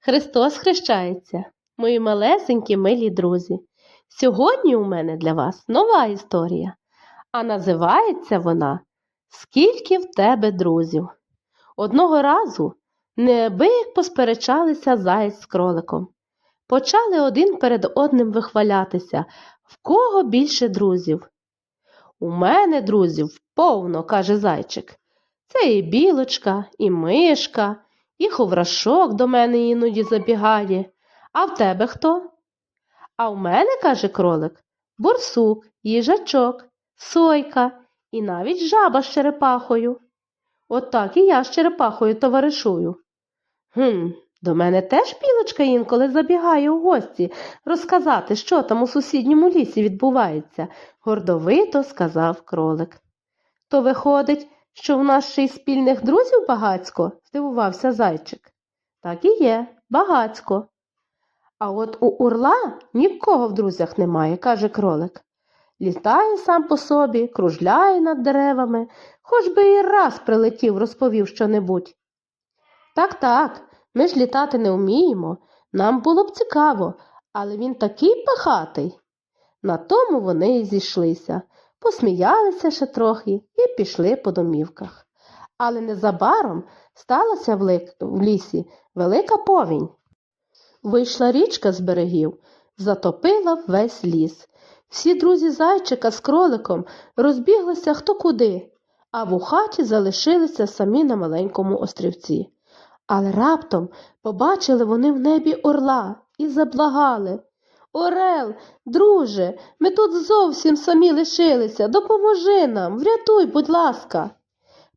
Христос хрещається, мої малесенькі милі друзі. Сьогодні у мене для вас нова історія, а називається вона Скільки в тебе друзів? Одного разу неабияк посперечалися заєць з кроликом. Почали один перед одним вихвалятися, в кого більше друзів. У мене друзів повно, каже зайчик. Це і білочка, і мишка, і ховрашок до мене іноді забігає. А в тебе хто? А в мене, каже кролик, борсук, їжачок, сойка і навіть жаба з черепахою. От так і я з черепахою товаришую. Гм, до мене теж білочка інколи забігає у гості розказати, що там у сусідньому лісі відбувається, гордовито сказав кролик. То виходить, що в нас ще й спільних друзів багацько? здивувався зайчик. Так і є, багацько. А от у урла нікого в друзях немає, каже кролик. Літає сам по собі, кружляє над деревами, хоч би і раз прилетів, розповів щонебудь. Так, так, ми ж літати не вміємо. Нам було б цікаво, але він такий пахатий. На тому вони й зійшлися, посміялися ще трохи і пішли по домівках. Але незабаром сталася в, лісі велика повінь. Вийшла річка з берегів, затопила весь ліс. Всі друзі зайчика з кроликом розбіглися хто куди, а в хаті залишилися самі на маленькому острівці. Але раптом побачили вони в небі орла і заблагали. Орел, друже, ми тут зовсім самі лишилися. Допоможи нам, врятуй, будь ласка.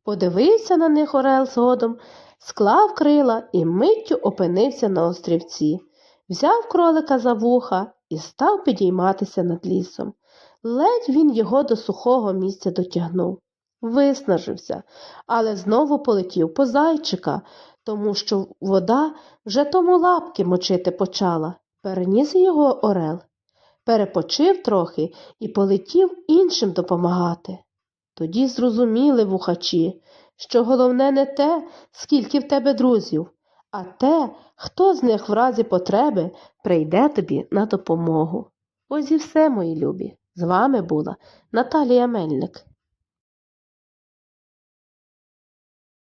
Подивився на них орел згодом, склав крила і миттю опинився на острівці. Взяв кролика за вуха і став підійматися над лісом. Ледь він його до сухого місця дотягнув. Виснажився, але знову полетів по зайчика, тому що вода вже тому лапки мочити почала. Переніс його орел, перепочив трохи і полетів іншим допомагати. Тоді зрозуміли вухачі, що головне не те, скільки в тебе друзів, а те, хто з них в разі потреби прийде тобі на допомогу. Ось і все, мої любі. З вами була Наталія Мельник.